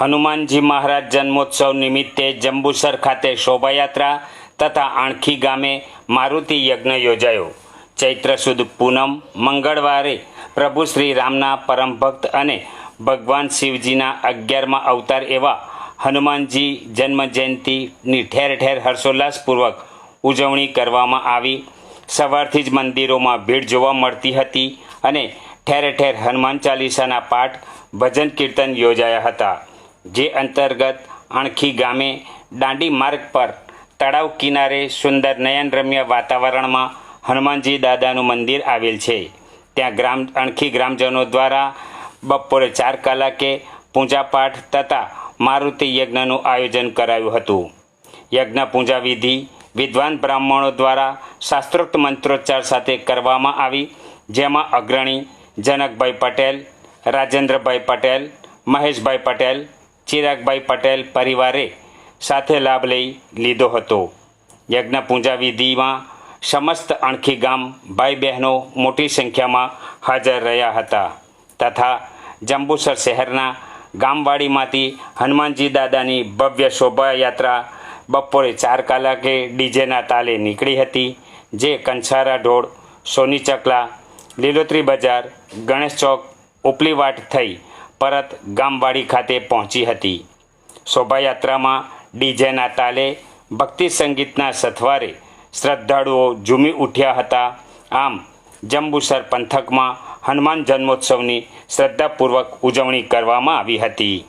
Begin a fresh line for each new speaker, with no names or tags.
હનુમાનજી મહારાજ જન્મોત્સવ નિમિત્તે જંબુસર ખાતે શોભાયાત્રા તથા આણખી ગામે મારુતિ યજ્ઞ યોજાયો. ચૈત્ર સુદ પૂનમ, મંગળવારે પ્રભુ શ્રી રામના પરમ ભક્ત અને ભગવાન શિવજીના અગિયારમાં અવતાર એવા હનુમાનજી જન્મ જયંતિની ઠેર ઠેર હર્ષોલ્લાસપૂર્વક ઉજવણી કરવામાં આવી. સવારથી જ મંદિરોમાં ભીડ જોવા મળતી હતી અને ઠેર ઠેર હનુમાન ચાલીસાના પાઠ, ભજન કીર્તન યોજાયા હતા. જે અંતર્ગત અણખી ગામે દાંડી માર્ગ પર તળાવ કિનારે સુંદર નયનરમ્ય વાતાવરણમાં હનુમાનજી દાદાનું મંદિર આવેલ છે. ત્યાં ગ્રામ અણખી ગ્રામજનો દ્વારા બપોરે ચાર કલાકે પૂજાપાઠ તથા મારુતિ યજ્ઞનું આયોજન કરાયું હતું. યજ્ઞ પૂજા વિધિ વિદ્વાન બ્રાહ્મણો દ્વારા શાસ્ત્રોક્ત મંત્રોચ્ચાર સાથે કરવામાં આવી, જેમાં અગ્રણી જનકભાઈ પટેલ, રાજેન્દ્રભાઈ પટેલ, મહેશભાઈ પટેલ ચિરાગભાઈ પટેલ પરિવારે સાથે લાભ લઈ લીધો હતો. યજ્ઞ પૂજા વિધિમાં સમસ્ત અણખી ગામ ભાઈ બહેનો મોટી સંખ્યામાં હાજર રહ્યા હતા તથા જંબુસર શહેરના ગામવાડીમાંથી હનુમાનજી દાદાની ભવ્ય શોભાયાત્રા બપોરે ચાર કલાકે ડીજેના તાલે નીકળી હતી, જે કંસારા ઢોળ, સોની ચકલા, લીલોતરી બજાર, ગણેશ ચોક ઉપલીવાટ થઈ પરત ગામવાડી ખાતે પહોંચી હતી. શોભાયાત્રામાં ડીજેના તાલે ભક્તિ સંગીતના સથવારે શ્રદ્ધાળુઓ ઝૂમી ઉઠ્યા હતા. આમ, જંબુસર પંથકમાં હનુમાન જન્મોત્સવની શ્રદ્ધાપૂર્વક ઉજવણી કરવામાં આવી હતી.